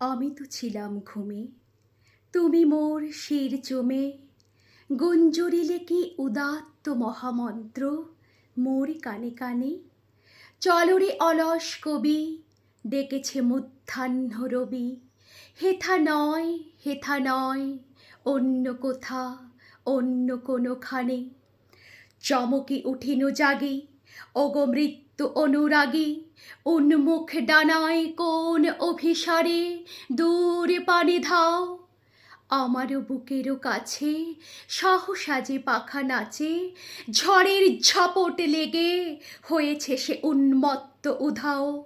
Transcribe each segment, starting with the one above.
আমি তো ছিলাম ঘুমে। তুমি মোর শির চমে। গুঞ্জরিলে কি উদাত্ত মহামন্ত্র মোর কানে কানে। চলরে অলস কবি, ডেকেছে মধ্যাহ্ন রবি। হেথা নয় হেথা নয়, অন্য কোথা, অন্য কোনোখানে। চমকি উঠিনু জাগি ওগো মৃত্যু অনুরাগী, উন্মুখ ডানায় কোন অভিসারে দূরে পানি ধাও। আমারও বুকেরও কাছে সহসা যে পাখা নাচে, ঝড়ের ঝপট লেগে হয়েছে সে উন্মত্ত উধাও।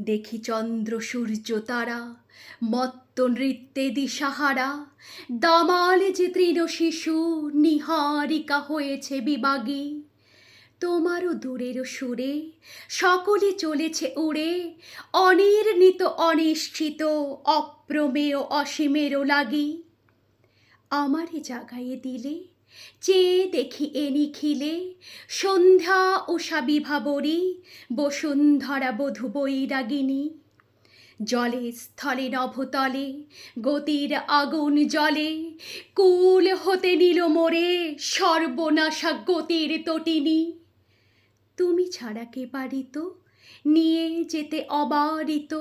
দেখি চন্দ্র, সূর্য, তারা, মত্ত নৃত্যে দিশাহারা। দামাল যে তৃণ শিশু, নিহারিকা হয়েছে বিবাগী। তোমারও দূরের সুরে সকলে চলেছে উড়ে। অনির্ণিত, অনিশ্চিত, অপ্রমেয়, অসীমেরও লাগি। আমারে জাগাইয়ে দিলে, চেয়ে দেখি এ নিখিলে। সন্ধ্যা উষা বিভাবরী, বসুন্ধরা বধূ বৈরাগিনী। জলে, স্থলে, নভতলে, গতির আগুন জলে, কুল হতে নিল মোরে সর্বনাশা গতির তটিনী। তুমি ছাড়া কে পারিত? নিয়ে যেতে অবারিত।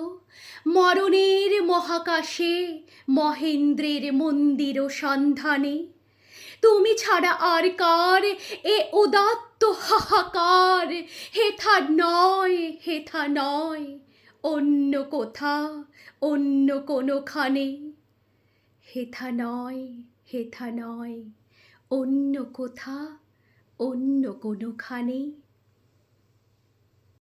মরণের মহাকাশে, মহেন্দ্রের মন্দির সন্ধানে। তুমি ছাড়া আর কার? এ উদাত্ত হাহাকার। হেথা নয় হেথা নয়। অন্য কোথা, অন্য কোনোখানে। হেথা নয় হেথা নয়। অন্য কোথা, অন্য কোনোখানে।